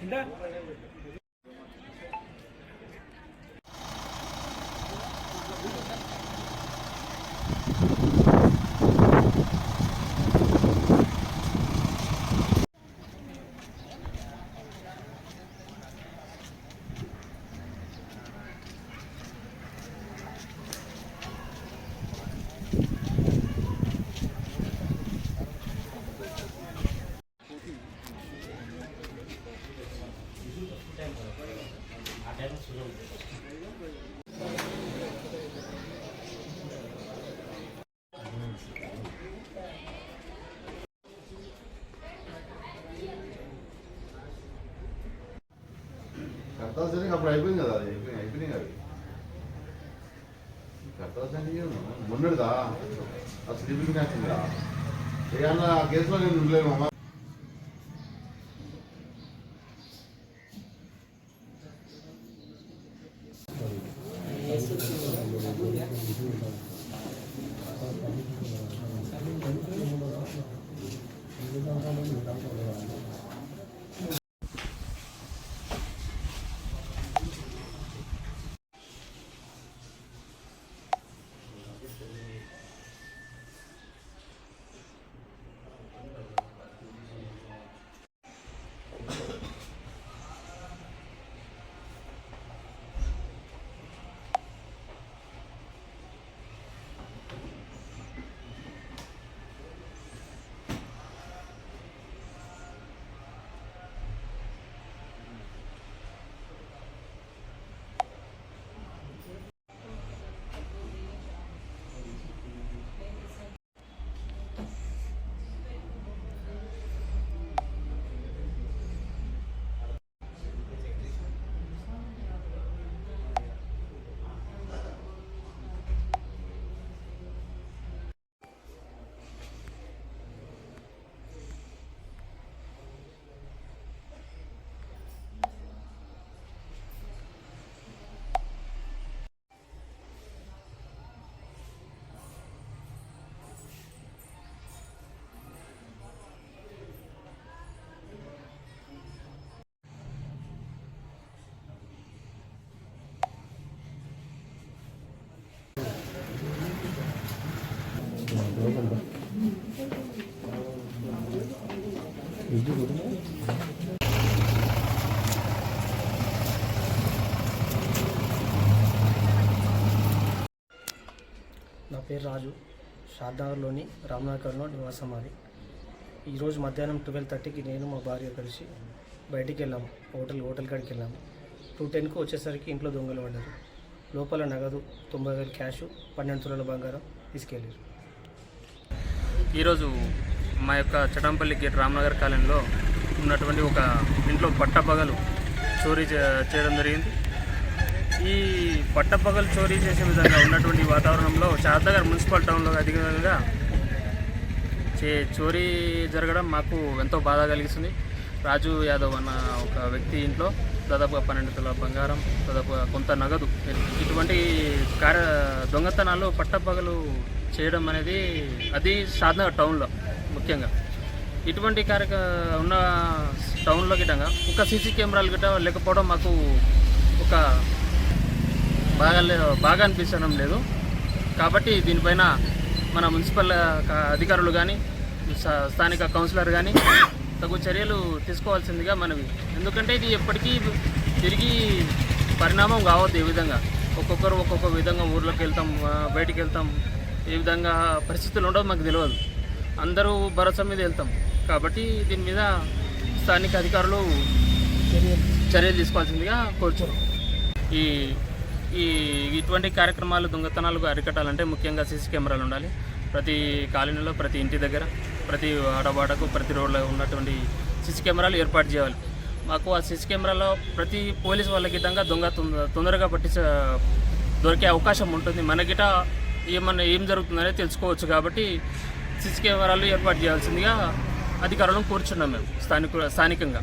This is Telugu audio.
Thank you. కర్తాల్సిన అప్పుడు అయిపోయింది కదా అది అయిపోయింది అయిపోయినాయి కదా కర్తాల్సిన మొన్నటిదా ఆ స్లీపింగ్ మ్యాచ్ కదా ఏమన్నా ఆ కేసులో నేను ఉండలేను అమ్మా నా పేరు రాజు. షాద్నగర్లోని రామ్నగర్లో నివాసం మాది. ఈరోజు మధ్యాహ్నం ట్వెల్వ్ థర్టీకి నేను మా భార్య కలిసి బయటికి వెళ్ళాము. హోటల్ హోటల్ కాడికి వెళ్ళాము. టూ టెన్కి వచ్చేసరికి ఇంట్లో దొంగలు పడ్డారు. లోపల నగదు తొంభై వేలు క్యాష్ పన్నెండు తులాల బంగారం తీసుకెళ్ళారు. ఈరోజు మా యొక్క చటంపల్లి గేట్ రామనగర్ కాలనీలో ఉన్నటువంటి ఒక ఇంట్లో పట్టపగలు చోరీ చే- చేయడం జరిగింది. ఈ పట్టపగలు చోరీ చేసే విధంగా ఉన్నటువంటి వాతావరణంలో శారదాగర్ మున్సిపల్ టౌన్లో అధికంగా చే చోరీ జరగడం మాకు ఎంతో బాధ కలిగిస్తుంది. రాజు యాదవ్ అన్న ఒక వ్యక్తి ఇంట్లో దాదాపుగా పన్నెండు తల బంగారం దాదాపుగా కొంత నగదు ఇటువంటి కార్య దొంగతనాలు పట్టపగలు చేయడం అనేది అది షాద్నగర్ టౌన్లో ముఖ్యంగా. ఇటువంటి కార్యక ఉన్న టౌన్లో గిట్టంగా ఒక సీసీ కెమెరాలు గిట్ట లేకపోవడం మాకు ఒక బాగా లే- బాగా అనిపించడం లేదు. కాబట్టి దీనిపైన మన మున్సిపల్ అధికారులు కానీ స్థానిక కౌన్సిలర్ కానీ తగు చర్యలు తీసుకోవాల్సిందిగా మనవి. ఎందుకంటే ఇది ఎప్పటికీ తిరిగి పరిణామం కావద్దు ఈ విధంగా. ఒక్కొక్కరు ఒక్కొక్క విధంగా ఊర్లోకి వెళ్తాం బయటికి వెళ్తాం. ఏ విధంగా పరిస్థితులు ఉండవు మాకు తెలియదు అందరూ భరోసా మీద వెళ్తాం. కాబట్టి దీని మీద స్థానిక అధికారులు చర్యలు తీసుకోవాల్సిందిగా కోరుచున్నాం. ఈ ఈ ఇటువంటి కార్యక్రమాలు దొంగతనాలు అరికట్టాలంటే ముఖ్యంగా సీసీ కెమెరాలు ఉండాలి. ప్రతి కాలనీలో ప్రతి ఇంటి దగ్గర ప్రతి ఆడవాడకు ప్రతి రోడ్లో ఉన్నటువంటి సీసీ కెమెరాలు ఏర్పాటు చేయాలి. మాకు ఆ సీసీ కెమెరాలో ప్రతి పోలీస్ వాళ్ళకి విధంగా దొంగ తొందరగా పట్టి దొరికే అవకాశం ఉంటుంది. మనకిట ఏమన్నా ఏం జరుగుతుందనేది తెలుసుకోవచ్చు కాబట్టి సీసీ కెమెరాలు ఏర్పాటు చేయాల్సిందిగా అధికారులను కోరుచున్నాం మేము స్థానిక స్థానికంగా.